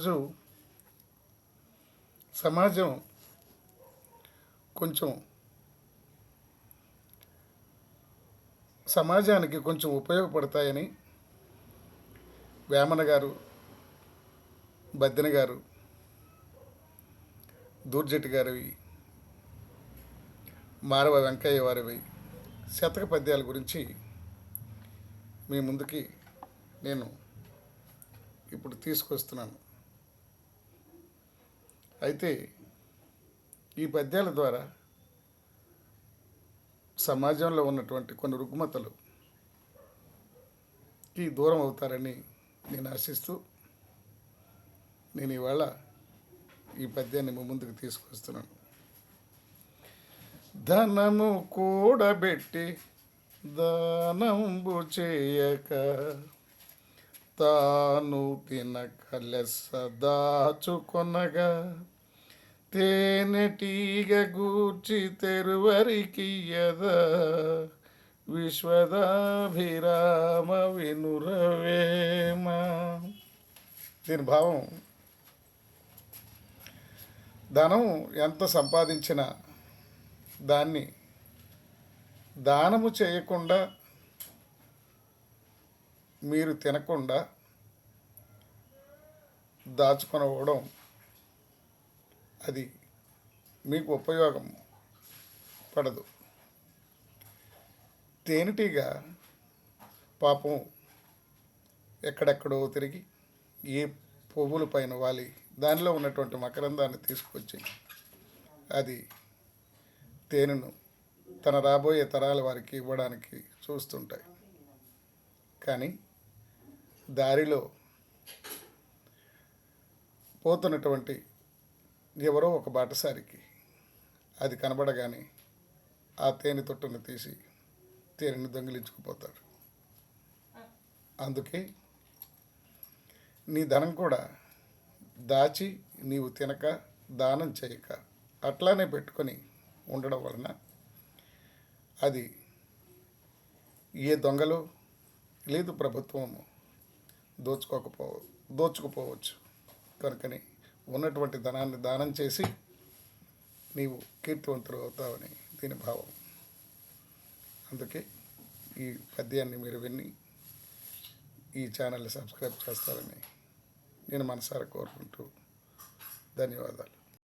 ఈరోజు సమాజం కొంచెం సమాజానికి కొంచెం ఉపయోగపడతాయని వేమన గారు బద్దెన గారు దూర్జటి గారివి మారవ వెంకయ్య వారివి శతక పద్యాల గురించి మీ ముందుకి నేను ఇప్పుడు తీసుకొస్తున్నాను. అయితే ఈ పద్యాల ద్వారా సమాజంలో ఉన్నటువంటి కొన్ని రుగ్మతలు ఈ దూరం అవుతారని నేను ఆశిస్తూ నేను ఇవాళ ఈ పద్యాన్ని మీ ముందుకు తీసుకొస్తున్నాను. ధనము కూడబెట్టి దానంబు చేయక తాను తినక లెస్స దాచుకొనగా తేనెటీగ గూర్చి తెరువరికియద విశ్వదాభిరామ వినురవేమ. దీని భావం ధనం ఎంత సంపాదించినా దాన్ని దానము చేయకుండా మీరు తినకుండా దాచుకొనవడం అది మీకు ఉపయోగం పడదు. తేనెటీగ పాపం ఎక్కడెక్కడో తిరిగి ఏ పువ్వుల పైన వాలి దానిలో ఉన్నటువంటి మకరందాన్ని తీసుకొచ్చి అది తేనెను తన రాబోయే తరాల వారికి ఇవ్వడానికి చూస్తుంటాయి. కానీ దారిలో పోతున్నటువంటి ఎవరో ఒక బాటసారికి అది కనబడగానే ఆ తేనె తొట్టును తీసి తేనెను దొంగిలించుకుపోతాడు. అందుకే నీ ధనం కూడా దాచి నీవు తినక దానం చేయక అట్లానే పెట్టుకొని ఉండడం వలన అది ఏ దొంగలు లేదు ప్రభుత్వము దోచుకోకపో దోచుకుపోవచ్చు. కనుకని ఉన్నటువంటి ధనాన్ని దానం చేసి నీవు కీర్తివంతులు అవుతావని దీని భావం. అందుకే ఈ పద్యాన్ని మీరు విని ఈ ఛానల్ని సబ్స్క్రైబ్ చేస్తారని నేను మనసారా కోరుకుంటూ ధన్యవాదాలు.